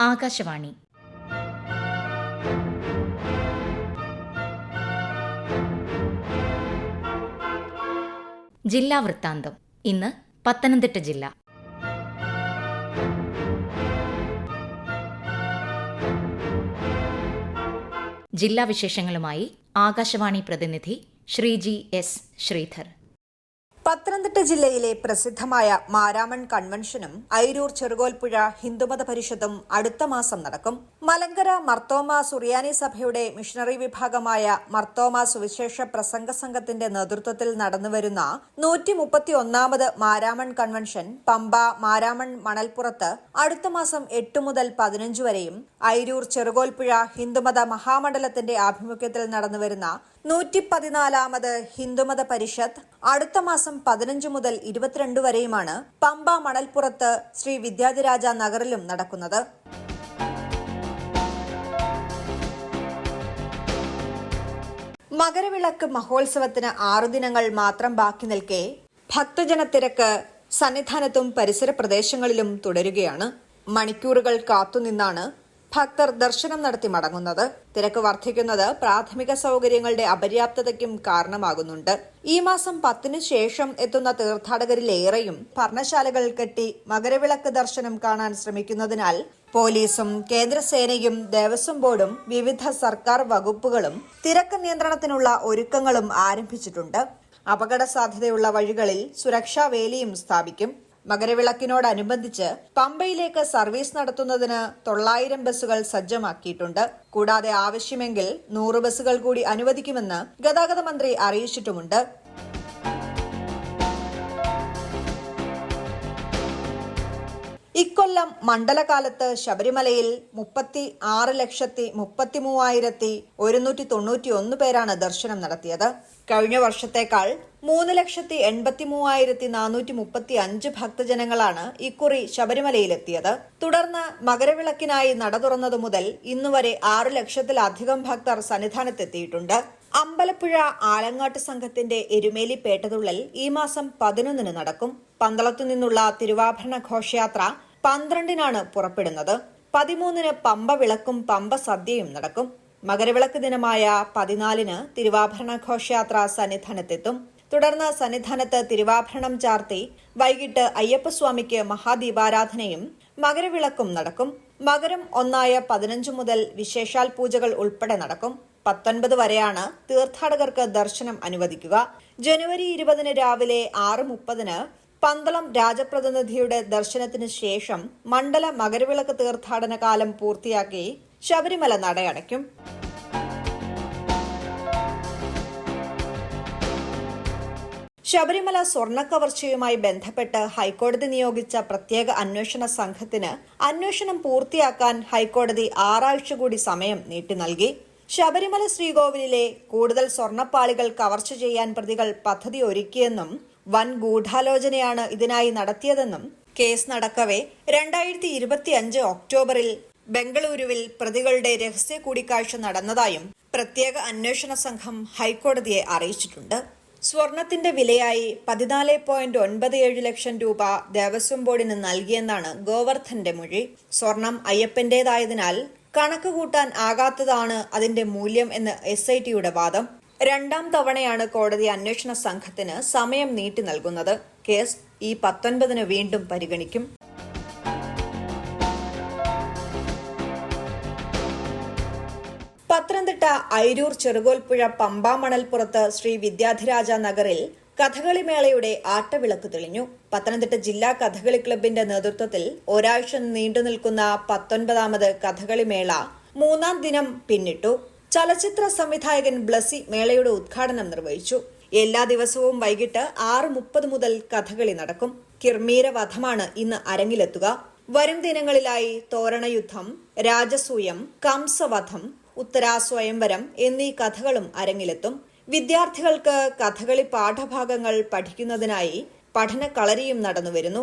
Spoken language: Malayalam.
ആകാശവാണി. ജില്ലാ വൃത്താന്തം. ഇന്ന് പത്തനംതിട്ട ജില്ല. ജില്ലാ വിശേഷങ്ങളുമായി ആകാശവാണി പ്രതിനിധി ശ്രീജി എസ് ശ്രീധർ. പത്തനംതിട്ട ജില്ലയിലെ പ്രസിദ്ധമായ മാരാമൺ കൺവെൻഷനും ഐരൂർ ചെറുകോൽപ്പുഴ ഹിന്ദുമത പരിഷത്തും അടുത്ത മാസം നടക്കും. മലങ്കര മർത്തോമ സുറിയാനി സഭയുടെ മിഷണറി വിഭാഗമായ മർത്തോമ സുവിശേഷ പ്രസംഗ സംഘത്തിന്റെ നേതൃത്വത്തിൽ നടന്നുവരുന്ന നൂറ്റി മുപ്പത്തി ഒന്നാമത് മാരാമൺ കൺവെൻഷൻ പമ്പ മാരാമൺ മണൽപ്പുറത്ത് അടുത്ത മാസം എട്ട് മുതൽ പതിനഞ്ച് വരെയും ഐരൂർ ചെറുകോൽപ്പുഴ ഹിന്ദുമത മഹാമണ്ഡലത്തിന്റെ ആഭിമുഖ്യത്തിൽ നടന്നുവരുന്ന നൂറ്റി പതിനാലാമത് ഹിന്ദുമത പരിഷത്ത് അടുത്ത മാസം പതിനഞ്ച് മുതൽ ഇരുപത്തിരണ്ട് വരെയുമാണ് പമ്പ മണൽപ്പുറത്ത് ശ്രീ വിദ്യാധിരാജ നഗറിലും നടക്കുന്നത്. മകരവിളക്ക് മഹോത്സവത്തിന് ആറു ദിനങ്ങൾ മാത്രം ബാക്കി നിൽക്കെ ഭക്തജന തിരക്ക് സന്നിധാനത്തും പരിസര പ്രദേശങ്ങളിലും തുടരുകയാണ്. മണിക്കൂറുകൾ കാത്തുനിന്നാണ് ഭക്തർ ദർശനം നടത്തി മടങ്ങുന്നത്. തിരക്ക് വർദ്ധിക്കുന്നത് പ്രാഥമിക സൗകര്യങ്ങളുടെ അപര്യാപ്തതയ്ക്കും കാരണമാകുന്നുണ്ട്. ഈ മാസം പത്തിനു ശേഷം എത്തുന്ന തീർത്ഥാടകരിലേറെയും പർണശാലകൾ കെട്ടി മകരവിളക്ക് ദർശനം കാണാൻ ശ്രമിക്കുന്നതിനാൽ പോലീസും കേന്ദ്രസേനയും ദേവസ്വം ബോർഡും വിവിധ സർക്കാർ വകുപ്പുകളും തിരക്ക് നിയന്ത്രണത്തിനുള്ള ഒരുക്കങ്ങളും ആരംഭിച്ചിട്ടുണ്ട്. അപകട സാധ്യതയുള്ള വഴികളിൽ സുരക്ഷാ വേലിയും സ്ഥാപിക്കും. മകരവിളക്കിനോടനുബന്ധിച്ച് പമ്പയിലേക്ക് സർവീസ് നടത്തുന്നതിന് തൊള്ളായിരം ബസ്സുകൾ സജ്ജമാക്കിയിട്ടുണ്ട്. കൂടാതെ ആവശ്യമെങ്കിൽ നൂറ് ബസ്സുകൾ കൂടി അനുവദിക്കുമെന്ന് ഗതാഗത മന്ത്രി അറിയിച്ചിട്ടുമുണ്ട്. ഇക്കൊല്ലം മണ്ഡലകാലത്ത് ശബരിമലയിൽ മുപ്പത്തി ആറ് ലക്ഷത്തി മുപ്പത്തി മൂവായിരത്തി ഒരുന്നൂറ്റി തൊണ്ണൂറ്റി ഒന്ന് പേരാണ് ദർശനം നടത്തിയത്. കഴിഞ്ഞ വർഷത്തേക്കാൾ മൂന്ന് ലക്ഷത്തി എൺപത്തി മൂവായിരത്തി നാനൂറ്റി മുപ്പത്തി അഞ്ച് ഭക്തജനങ്ങളാണ് ഇക്കുറി ശബരിമലയിലെത്തിയത്. തുടർന്ന് മകരവിളക്കിനായി നട തുറന്നതു മുതൽ ഇന്നുവരെ ആറ് ലക്ഷത്തിലധികം ഭക്തർ സന്നിധാനത്തെത്തിയിട്ടുണ്ട്. അമ്പലപ്പുഴ ആലങ്ങാട്ട് സംഘത്തിന്റെ എരുമേലി പേട്ടതുള്ളൽ ഈ മാസം പതിനൊന്നിന് നടക്കും. പന്തളത്തു നിന്നുള്ള തിരുവാഭരണ ഘോഷയാത്ര പന്ത്രണ്ടിനാണ് പുറപ്പെടുന്നത്. പതിമൂന്നിന് പമ്പ വിളക്കും പമ്പ സദ്യയും നടക്കും. മകരവിളക്ക് ദിനമായ പതിനാലിന് തിരുവാഭരണ ഘോഷയാത്ര സന്നിധാനത്തെത്തും. തുടർന്ന് സന്നിധാനത്ത് തിരുവാഭരണം ചാർത്തി വൈകിട്ട് അയ്യപ്പസ്വാമിക്ക് മഹാദീപാരാധനയും മകരവിളക്കും നടക്കും. മകരം ഒന്നായ പതിനഞ്ചു മുതൽ വിശേഷാൽ പൂജകൾ ഉൾപ്പെടെ നടക്കും. പത്തൊൻപത് വരെയാണ് തീർത്ഥാടകർക്ക് ദർശനം അനുവദിക്കുക. ജനുവരി ഇരുപതിന് രാവിലെ ആറ് മുപ്പതിന് പന്തളം രാജപ്രതിനിധിയുടെ ദർശനത്തിന് ശേഷം മണ്ഡല മകരവിളക്ക് തീർത്ഥാടന കാലം പൂർത്തിയാക്കി ശബരിമല നടയടയ്ക്കും. ശബരിമല സ്വർണക്കവർച്ചയുമായി ബന്ധപ്പെട്ട് ഹൈക്കോടതി നിയോഗിച്ച പ്രത്യേക അന്വേഷണ സംഘത്തിന് അന്വേഷണം പൂർത്തിയാക്കാൻ ഹൈക്കോടതി ആറാഴ്ച കൂടി സമയം നീട്ടി നൽകി. ശബരിമല ശ്രീകോവിലിലെ കൂടുതൽ സ്വർണപ്പാളികൾ കവർച്ച ചെയ്യാൻ പ്രതികൾ പദ്ധതി ഒരുക്കിയെന്നും വൻ ഗൂഢാലോചനയാണ് ഇതിനായി നടത്തിയതെന്നും കേസ് നടക്കവേ രണ്ടായിരത്തി ഇരുപത്തിയഞ്ച് ഒക്ടോബറിൽ ബംഗളൂരുവിൽ പ്രതികളുടെ രഹസ്യ കൂടിക്കാഴ്ച നടന്നതായും പ്രത്യേക അന്വേഷണ സംഘം ഹൈക്കോടതിയെ അറിയിച്ചിട്ടുണ്ട്. സ്വർണത്തിന്റെ വിലയായി പതിനാല് പോയിന്റ് ഒൻപത് ഏഴ് ലക്ഷം രൂപ ദേവസ്വം ബോർഡിന് നൽകിയെന്നാണ് ഗോവർദ്ധന്റെ മൊഴി. സ്വർണം അയ്യപ്പന്റേതായതിനാൽ കണക്ക് കൂട്ടാൻ ആകാത്തതാണ് അതിന്റെ മൂല്യം എന്ന് എസ് ഐ ടിയുടെ വാദം. രണ്ടാം തവണയാണ് കോടതി അന്വേഷണ സംഘത്തിന് സമയം നീട്ടി നൽകുന്നത്. കേസ് ഈ പത്തൊൻപതിന് വീണ്ടും പരിഗണിക്കും. പത്തനംതിട്ട ഐരൂർ ചെറുകോൽപ്പുഴ പമ്പാമണൽപ്പുറത്ത് ശ്രീ വിദ്യാധിരാജ നഗറിൽ കഥകളിമേളയുടെ ആട്ടവിളക്ക് തെളിഞ്ഞു. പത്തനംതിട്ട ജില്ലാ കഥകളി ക്ലബിന്റെ നേതൃത്വത്തിൽ ഒരാഴ്ച നീണ്ടു നിൽക്കുന്ന പത്തൊൻപതാമത് കഥകളിമേള മൂന്നാം ദിനം പിന്നിട്ടു. ചലച്ചിത്ര സംവിധായകൻ ബ്ലസി മേളയുടെ ഉദ്ഘാടനം നിർവഹിച്ചു. എല്ലാ ദിവസവും വൈകിട്ട് ആറ് മുപ്പത് മുതൽ കഥകളി നടക്കും. കിർമീര വധമാണ് ഇന്ന് അരങ്ങിലെത്തുക. വരും ദിനങ്ങളിലായി തോരണയുദ്ധം രാജസൂയം കംസവധം ഉത്തരാസ്വയംവരം എന്നീ കഥകളും അരങ്ങിലെത്തും. വിദ്യാർത്ഥികൾക്ക് കഥകളി പാഠഭാഗങ്ങൾ പഠിക്കുന്നതിനായി പഠന കളരിയും നടന്നുവരുന്നു.